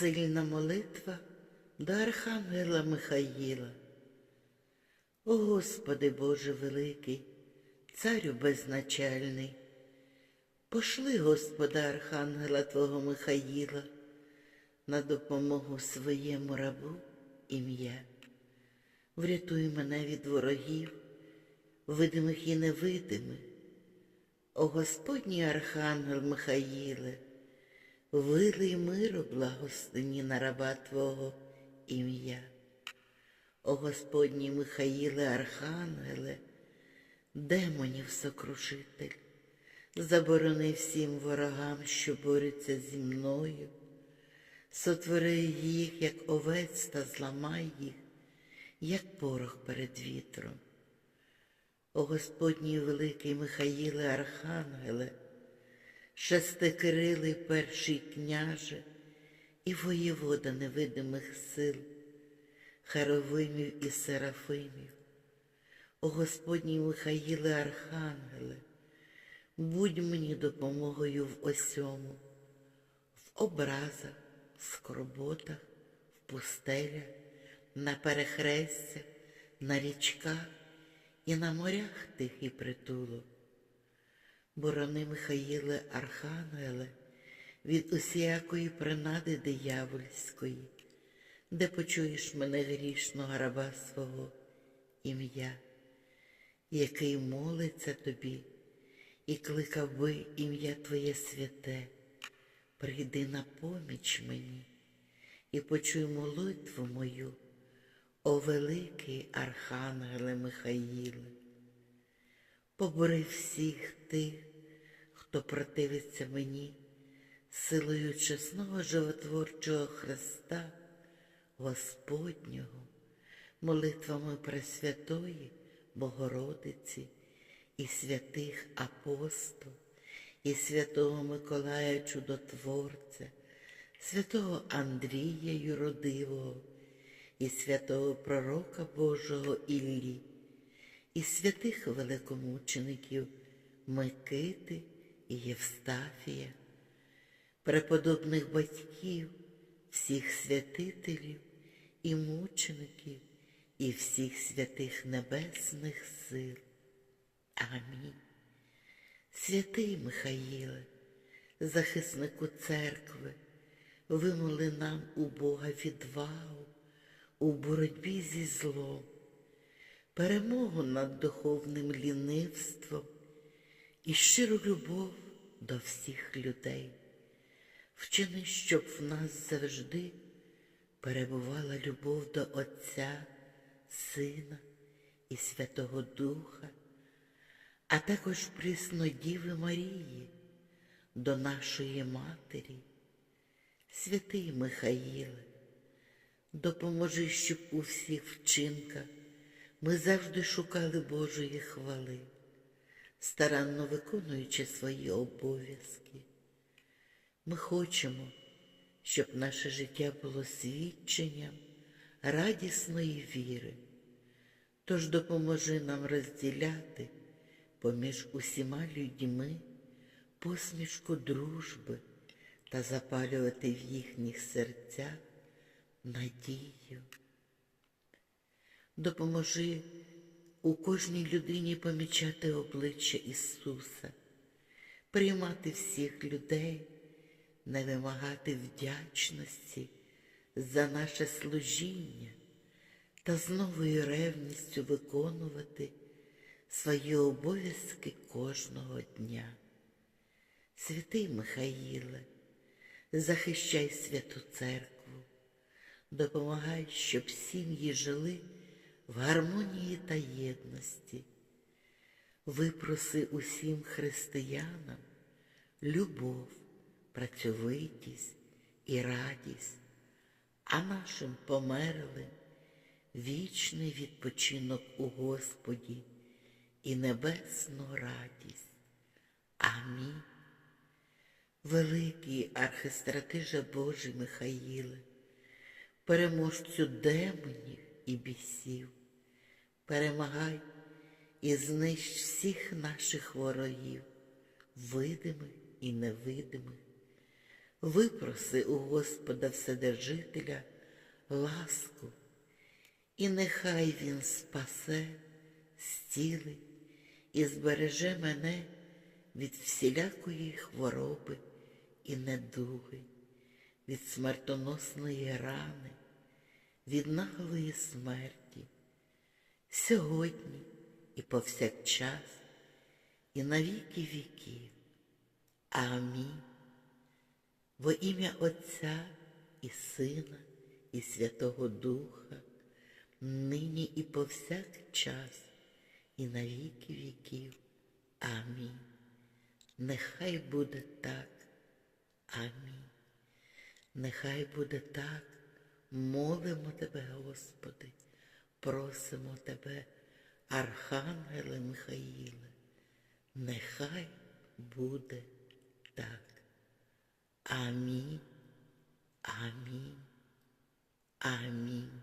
Сильна молитва до Архангела Михаїла. О Господи Боже великий, Царю безначальний, пошли Господа Архангела Твого Михаїла на допомогу своєму рабу ім'я. Врятуй мене від ворогів, видимих і невидимих. О Господній Архангел Михаїле, вилий миру благословені на раба Твого ім'я. О Господній Михаїле Архангеле, демонів сокрушитель, заборони всім ворогам, що борються зі мною, сотвори їх, як овець, та зламай їх, як порох перед вітром. О Господній великий Михаїле Архангеле, шестикрилий перший княже і воєвода невидимих сил, Херовимів і Серафимів. О Господній Михаїле Архангеле, будь мені допомогою в осьому, в образах, в скорботах, в пустелях, на перехрестях, на річках і на морях тихий притулок. Борони Михаїле Архангеле від усякої принади диявольської, де почуєш мене грішного раба свого ім'я, який молиться тобі і кликав би ім'я Твоє святе, прийди на поміч мені і почуй молитву мою, о великий Архангеле Михаїле. Побори всіх тих, хто противиться мені, силою чесного животворчого Христа, Господнього, молитвами Пресвятої Богородиці і святих апостол, і святого Миколая Чудотворця, святого Андрія Юродивого, і святого Пророка Божого Іллі, і святих великомучеників Микити і Євстафія, преподобних батьків, всіх святителів і мучеників, і всіх святих небесних сил. Амінь. Святий Михаїле, захиснику церкви, вимоли нам у Бога відвагу у боротьбі зі злом, перемогу над духовним лінивством і щиру любов до всіх людей. Вчини, щоб в нас завжди перебувала любов до Отця, Сина і Святого Духа, а також присно Діви Марії, до нашої Матері, святий Михаїле, допоможи, щоб у всіх вчинках ми завжди шукали Божої хвали, старанно виконуючи свої обов'язки. Ми хочемо, щоб наше життя було свідченням радісної віри. Тож допоможи нам розділяти поміж усіма людьми посмішку дружби та запалювати в їхніх серцях надію. Допоможи у кожній людині помічати обличчя Ісуса, приймати всіх людей, не вимагати вдячності за наше служіння та з новою ревністю виконувати свої обов'язки кожного дня. Святий Михаїле, захищай святу церкву, допомагай, щоб сім'ї жили в гармонії та єдності. Випроси усім християнам любов, працьовитість і радість, а нашим померлим вічний відпочинок у Господі і небесну радість. Амінь. Великий архистратиже Божий Михаїле, переможцю демонів і бісів, перемагай і знищ всіх наших ворогів, видимих і невидимих, випроси у Господа Вседержителя ласку, і нехай Він спасе, стілить і збереже мене від всілякої хвороби і недуги, від смертоносної рани, від наглої смерті, сьогодні і повсякчас, і на віки віків. Амінь. Во ім'я Отця і Сина, і Святого Духа, нині і повсякчас, і на віки віків. Амінь. Нехай буде так. Амінь. Нехай буде так. Молимо Тебе, Господи, просимо Тебе, Архангеле Михаїле, нехай буде так. Амінь. Амінь. Амінь.